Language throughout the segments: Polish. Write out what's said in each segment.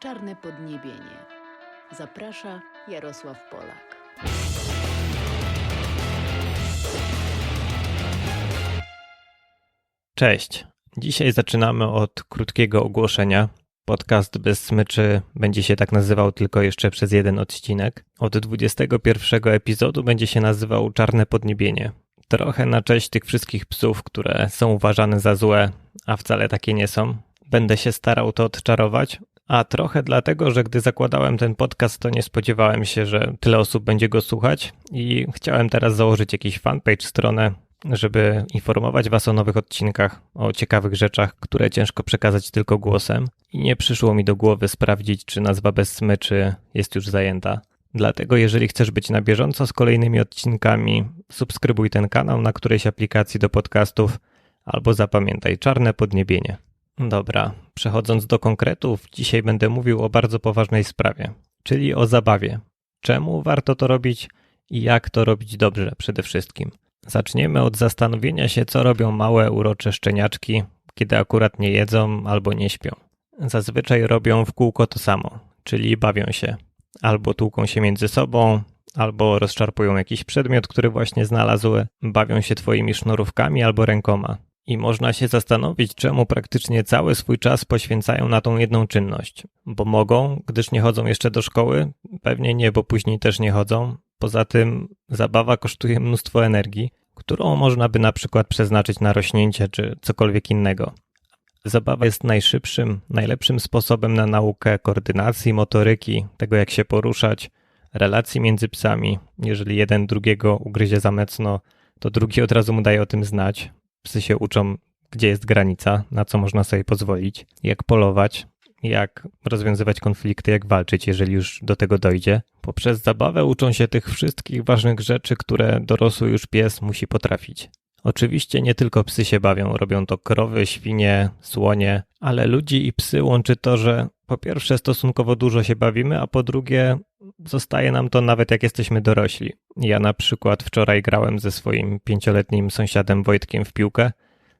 Czarne podniebienie. Zaprasza Jarosław Polak. Cześć. Dzisiaj zaczynamy od krótkiego ogłoszenia. Podcast bez smyczy będzie się tak nazywał tylko jeszcze przez jeden odcinek. Od 21 epizodu będzie się nazywał Czarne Podniebienie. Trochę na cześć tych wszystkich psów, które są uważane za złe, a wcale takie nie są. Będę się starał to odczarować, a trochę dlatego, że gdy zakładałem ten podcast, to nie spodziewałem się, że tyle osób będzie go słuchać i chciałem teraz założyć jakiś fanpage, stronę, żeby informować Was o nowych odcinkach, o ciekawych rzeczach, które ciężko przekazać tylko głosem. I nie przyszło mi do głowy sprawdzić, czy nazwa bez smyczy jest już zajęta. Dlatego, jeżeli chcesz być na bieżąco z kolejnymi odcinkami, subskrybuj ten kanał na którejś aplikacji do podcastów albo zapamiętaj czarne podniebienie. Dobra, przechodząc do konkretów, dzisiaj będę mówił o bardzo poważnej sprawie, czyli o zabawie. Czemu warto to robić i jak to robić dobrze przede wszystkim. Zaczniemy od zastanowienia się, co robią małe, urocze szczeniaczki, kiedy akurat nie jedzą albo nie śpią. Zazwyczaj robią w kółko to samo, czyli bawią się. Albo tłuką się między sobą, albo rozczarpują jakiś przedmiot, który właśnie znalazły, bawią się twoimi sznurówkami albo rękoma. I można się zastanowić, czemu praktycznie cały swój czas poświęcają na tą jedną czynność. Bo mogą, gdyż nie chodzą jeszcze do szkoły? Pewnie nie, bo później też nie chodzą. Poza tym zabawa kosztuje mnóstwo energii, którą można by na przykład przeznaczyć na rośnięcie czy cokolwiek innego. Zabawa jest najszybszym, najlepszym sposobem na naukę koordynacji, motoryki, tego jak się poruszać, relacji między psami. Jeżeli jeden drugiego ugryzie za mocno, to drugi od razu mu daje o tym znać. Psy się uczą, gdzie jest granica, na co można sobie pozwolić, jak polować, jak rozwiązywać konflikty, jak walczyć, jeżeli już do tego dojdzie. Poprzez zabawę uczą się tych wszystkich ważnych rzeczy, które dorosły już pies musi potrafić. Oczywiście nie tylko psy się bawią, robią to krowy, świnie, słonie, ale ludzi i psy łączy to, że po pierwsze stosunkowo dużo się bawimy, a po drugie zostaje nam to nawet jak jesteśmy dorośli. Ja na przykład wczoraj grałem ze swoim pięcioletnim sąsiadem Wojtkiem w piłkę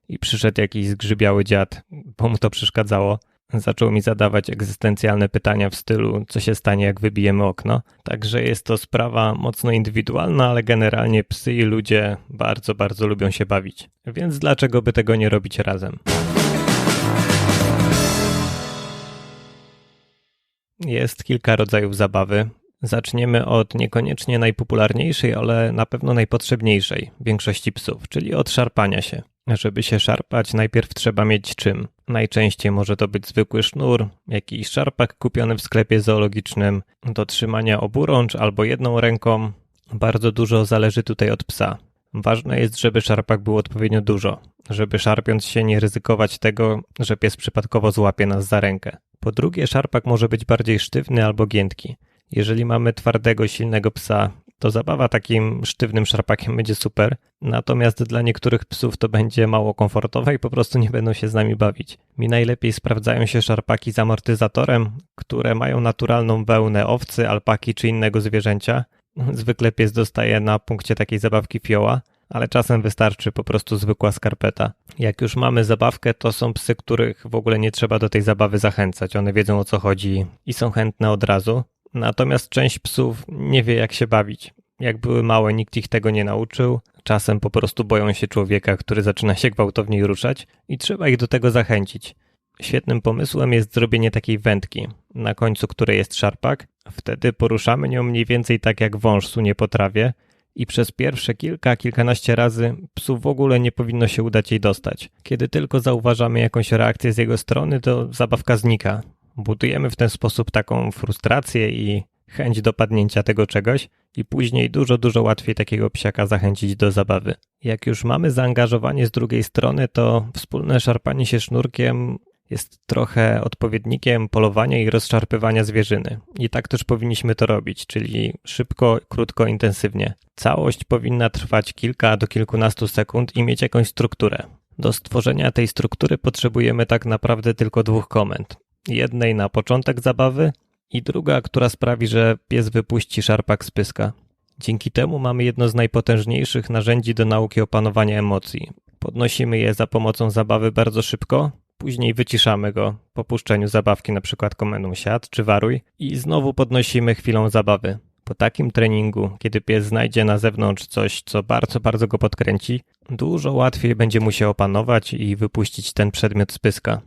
i przyszedł jakiś zgrzybiały dziad, bo mu to przeszkadzało. Zaczął mi zadawać egzystencjalne pytania w stylu, co się stanie, jak wybijemy okno. Także jest to sprawa mocno indywidualna, ale generalnie psy i ludzie bardzo, bardzo lubią się bawić. Więc dlaczego by tego nie robić razem? Jest kilka rodzajów zabawy. Zaczniemy od niekoniecznie najpopularniejszej, ale na pewno najpotrzebniejszej większości psów, czyli od szarpania się. Żeby się szarpać, najpierw trzeba mieć czym. Najczęściej może to być zwykły sznur, jakiś szarpak kupiony w sklepie zoologicznym, do trzymania oburącz albo jedną ręką. Bardzo dużo zależy tutaj od psa. Ważne jest, żeby szarpak był odpowiednio dużo, żeby szarpiąc się nie ryzykować tego, że pies przypadkowo złapie nas za rękę. Po drugie, szarpak może być bardziej sztywny albo giętki. Jeżeli mamy twardego, silnego psa, to zabawa takim sztywnym szarpakiem będzie super, natomiast dla niektórych psów to będzie mało komfortowe i po prostu nie będą się z nami bawić. Mi najlepiej sprawdzają się szarpaki z amortyzatorem, które mają naturalną wełnę owcy, alpaki czy innego zwierzęcia. Zwykle pies dostaje na punkcie takiej zabawki fioła, ale czasem wystarczy po prostu zwykła skarpeta. Jak już mamy zabawkę, to są psy, których w ogóle nie trzeba do tej zabawy zachęcać. One wiedzą o co chodzi i są chętne od razu. Natomiast część psów nie wie, jak się bawić. Jak były małe, nikt ich tego nie nauczył. Czasem po prostu boją się człowieka, który zaczyna się gwałtowniej ruszać i trzeba ich do tego zachęcić. Świetnym pomysłem jest zrobienie takiej wędki, na końcu której jest szarpak. Wtedy poruszamy nią mniej więcej tak jak wąż sunie po trawie i przez pierwsze kilka, kilkanaście razy psu w ogóle nie powinno się udać jej dostać. Kiedy tylko zauważamy jakąś reakcję z jego strony, to zabawka znika. Budujemy w ten sposób taką frustrację i chęć dopadnięcia tego czegoś i później dużo, dużo łatwiej takiego psiaka zachęcić do zabawy. Jak już mamy zaangażowanie z drugiej strony, to wspólne szarpanie się sznurkiem jest trochę odpowiednikiem polowania i rozszarpywania zwierzyny. I tak też powinniśmy to robić, czyli szybko, krótko, intensywnie. Całość powinna trwać kilka do kilkunastu sekund i mieć jakąś strukturę. Do stworzenia tej struktury potrzebujemy tak naprawdę tylko dwóch komend. Jednej na początek zabawy i druga, która sprawi, że pies wypuści szarpak z pyska. Dzięki temu mamy jedno z najpotężniejszych narzędzi do nauki opanowania emocji. Podnosimy je za pomocą zabawy bardzo szybko później wyciszamy go po puszczeniu zabawki przykład komendą siad czy waruj i znowu podnosimy chwilą zabawy. Po takim treningu, kiedy pies znajdzie na zewnątrz coś, co bardzo, bardzo go podkręci, dużo łatwiej będzie mu się opanować i wypuścić ten przedmiot z pyska.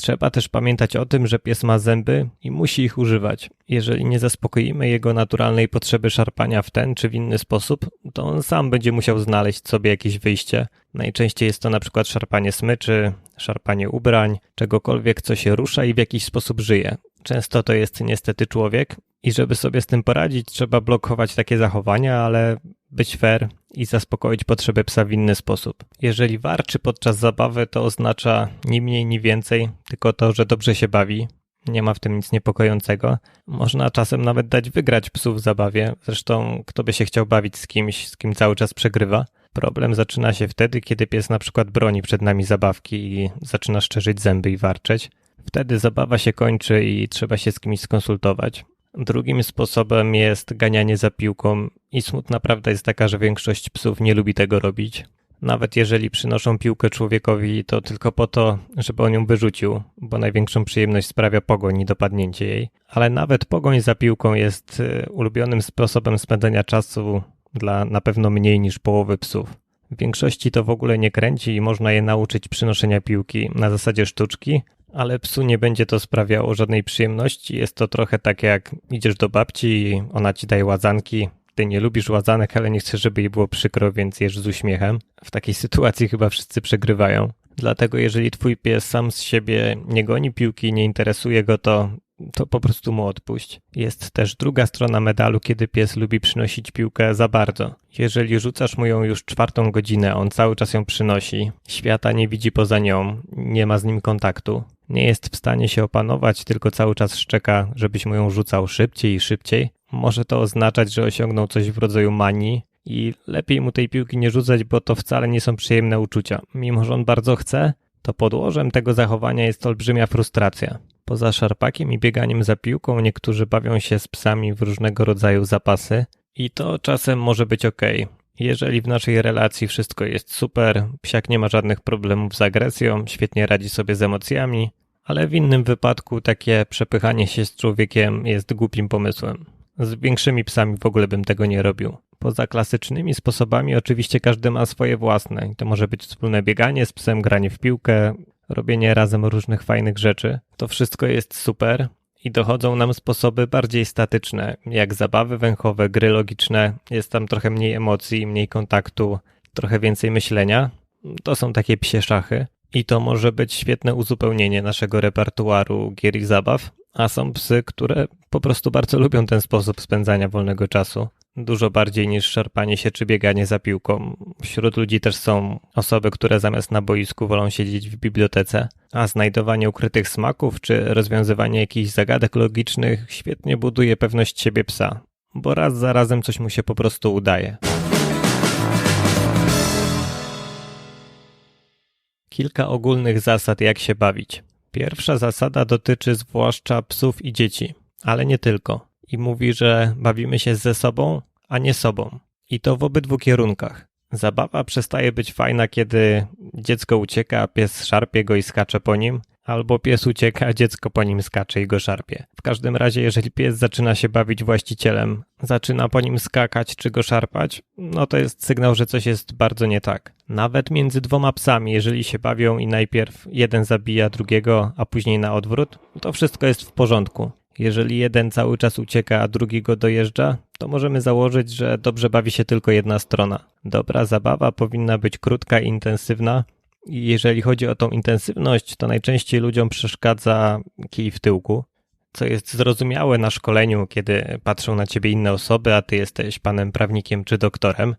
Trzeba też pamiętać o tym, że pies ma zęby i musi ich używać. Jeżeli nie zaspokoimy jego naturalnej potrzeby szarpania w ten czy w inny sposób, to on sam będzie musiał znaleźć sobie jakieś wyjście. Najczęściej jest to na przykład szarpanie smyczy, szarpanie ubrań, czegokolwiek, co się rusza i w jakiś sposób żyje. Często to jest niestety człowiek i żeby sobie z tym poradzić, trzeba blokować takie zachowania, ale być fair i zaspokoić potrzeby psa w inny sposób. Jeżeli warczy podczas zabawy, to oznacza ni mniej, ni więcej, tylko to, że dobrze się bawi. Nie ma w tym nic niepokojącego. Można czasem nawet dać wygrać psu w zabawie. Zresztą, kto by się chciał bawić z kimś, z kim cały czas przegrywa. Problem zaczyna się wtedy, kiedy pies na przykład broni przed nami zabawki i zaczyna szczerzyć zęby i warczeć. Wtedy zabawa się kończy i trzeba się z kimś skonsultować. Drugim sposobem jest ganianie za piłką i smutna prawda jest taka, że większość psów nie lubi tego robić. Nawet jeżeli przynoszą piłkę człowiekowi, to tylko po to, żeby on ją wyrzucił, bo największą przyjemność sprawia pogoń i dopadnięcie jej. Ale nawet pogoń za piłką jest y, ulubionym sposobem spędzania czasu dla na pewno mniej niż połowy psów. W większości to w ogóle nie kręci i można je nauczyć przynoszenia piłki na zasadzie sztuczki, ale psu nie będzie to sprawiało żadnej przyjemności. Jest to trochę tak jak idziesz do babci i ona ci daje łazanki. Ty nie lubisz łazanek, ale nie chcesz, żeby jej było przykro, więc jesz z uśmiechem. W takiej sytuacji chyba wszyscy przegrywają. Dlatego jeżeli twój pies sam z siebie nie goni piłki, nie interesuje go to, to po prostu mu odpuść. Jest też druga strona medalu, kiedy pies lubi przynosić piłkę za bardzo. Jeżeli rzucasz mu ją już czwartą godzinę, on cały czas ją przynosi, świata nie widzi poza nią, nie ma z nim kontaktu, nie jest w stanie się opanować, tylko cały czas szczeka, żebyś mu ją rzucał szybciej i szybciej, może to oznaczać, że osiągnął coś w rodzaju manii i lepiej mu tej piłki nie rzucać, bo to wcale nie są przyjemne uczucia. Mimo, że on bardzo chce, to podłożem tego zachowania jest olbrzymia frustracja. Poza szarpakiem i bieganiem za piłką, niektórzy bawią się z psami w różnego rodzaju zapasy i to czasem może być ok. Jeżeli w naszej relacji wszystko jest super, psiak nie ma żadnych problemów z agresją, świetnie radzi sobie z emocjami, ale w innym wypadku takie przepychanie się z człowiekiem jest głupim pomysłem. Z większymi psami w ogóle bym tego nie robił. Poza klasycznymi sposobami oczywiście każdy ma swoje własne. To może być wspólne bieganie z psem, granie w piłkę, robienie razem różnych fajnych rzeczy. To wszystko jest super i dochodzą nam sposoby bardziej statyczne, jak zabawy węchowe, gry logiczne. Jest tam trochę mniej emocji, mniej kontaktu, trochę więcej myślenia. To są takie psie szachy. I to może być świetne uzupełnienie naszego repertuaru gier i zabaw, a są psy, które po prostu bardzo lubią ten sposób spędzania wolnego czasu. Dużo bardziej niż szarpanie się czy bieganie za piłką. Wśród ludzi też są osoby, które zamiast na boisku wolą siedzieć w bibliotece, a znajdowanie ukrytych smaków czy rozwiązywanie jakichś zagadek logicznych świetnie buduje pewność siebie psa, bo raz za razem coś mu się po prostu udaje. Kilka ogólnych zasad, jak się bawić. Pierwsza zasada dotyczy zwłaszcza psów i dzieci, ale nie tylko. I mówi, że bawimy się ze sobą, a nie sobą. I to w obydwu kierunkach. Zabawa przestaje być fajna, kiedy dziecko ucieka, pies szarpie go i skacze po nim, albo pies ucieka, a dziecko po nim skacze i go szarpie. W każdym razie, jeżeli pies zaczyna się bawić właścicielem, zaczyna po nim skakać czy go szarpać, no to jest sygnał, że coś jest bardzo nie tak. Nawet między dwoma psami, jeżeli się bawią i najpierw jeden zabija drugiego, a później na odwrót, to wszystko jest w porządku. Jeżeli jeden cały czas ucieka, a drugi go dojeżdża, to możemy założyć, że dobrze bawi się tylko jedna strona. Dobra zabawa powinna być krótka i intensywna, jeżeli chodzi o tą intensywność, to najczęściej ludziom przeszkadza kij w tyłku, co jest zrozumiałe na szkoleniu, kiedy patrzą na ciebie inne osoby, a ty jesteś panem prawnikiem czy doktorem,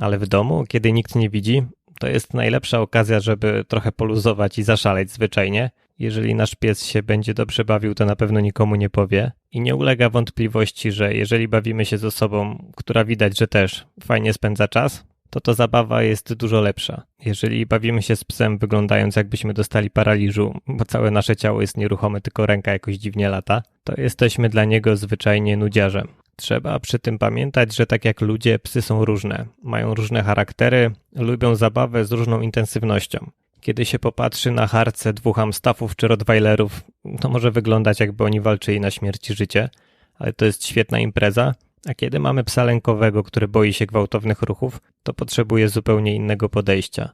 ale w domu, kiedy nikt nie widzi, to jest najlepsza okazja, żeby trochę poluzować i zaszaleć zwyczajnie. Jeżeli nasz pies się będzie dobrze bawił, to na pewno nikomu nie powie. I nie ulega wątpliwości, że jeżeli bawimy się z osobą, która widać, że też fajnie spędza czas, to to zabawa jest dużo lepsza. Jeżeli bawimy się z psem wyglądając jakbyśmy dostali paraliżu, bo całe nasze ciało jest nieruchome, tylko ręka jakoś dziwnie lata, to jesteśmy dla niego zwyczajnie nudziarzem. Trzeba przy tym pamiętać, że tak jak ludzie, psy są różne. Mają różne charaktery, lubią zabawę z różną intensywnością. Kiedy się popatrzy na harce dwóch amstafów czy rottweilerów, to może wyglądać jakby oni walczyli na śmierć i życie, ale to jest świetna impreza. A kiedy mamy psa lękowego, który boi się gwałtownych ruchów, to potrzebuje zupełnie innego podejścia.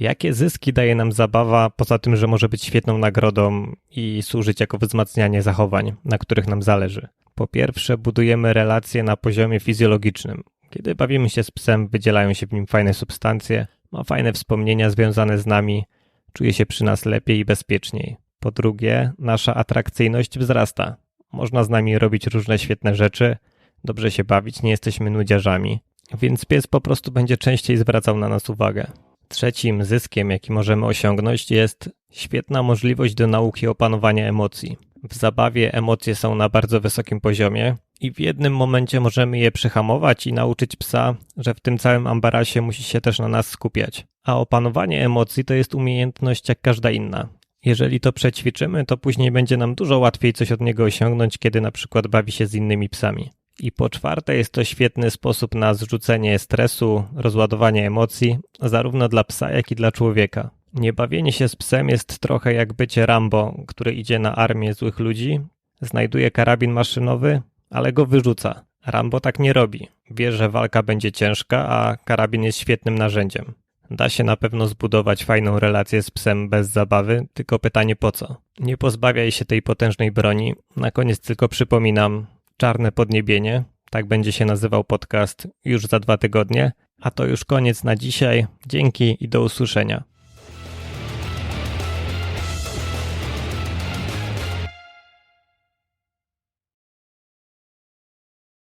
Jakie zyski daje nam zabawa, poza tym, że może być świetną nagrodą i służyć jako wzmacnianie zachowań, na których nam zależy? Po pierwsze, budujemy relacje na poziomie fizjologicznym. Kiedy bawimy się z psem, wydzielają się w nim fajne substancje, ma fajne wspomnienia związane z nami, czuje się przy nas lepiej i bezpieczniej. Po drugie, nasza atrakcyjność wzrasta. Można z nami robić różne świetne rzeczy, dobrze się bawić, nie jesteśmy nudziarzami, więc pies po prostu będzie częściej zwracał na nas uwagę. Trzecim zyskiem, jaki możemy osiągnąć, jest świetna możliwość do nauki opanowania emocji. W zabawie emocje są na bardzo wysokim poziomie i w jednym momencie możemy je przyhamować i nauczyć psa, że w tym całym ambarasie musi się też na nas skupiać. A opanowanie emocji to jest umiejętność jak każda inna. Jeżeli to przećwiczymy, to później będzie nam dużo łatwiej coś od niego osiągnąć, kiedy na przykład bawi się z innymi psami. I po czwarte, jest to świetny sposób na zrzucenie stresu, rozładowanie emocji, zarówno dla psa, jak i dla człowieka. Niebawienie się z psem jest trochę jak bycie Rambo, który idzie na armię złych ludzi, znajduje karabin maszynowy, ale go wyrzuca. Rambo tak nie robi. Wie, że walka będzie ciężka, a karabin jest świetnym narzędziem. Da się na pewno zbudować fajną relację z psem bez zabawy, tylko pytanie po co? Nie pozbawiaj się tej potężnej broni. Na koniec tylko przypominam, Czarne Podniebienie, tak będzie się nazywał podcast już za dwa tygodnie. A to już koniec na dzisiaj. Dzięki i do usłyszenia.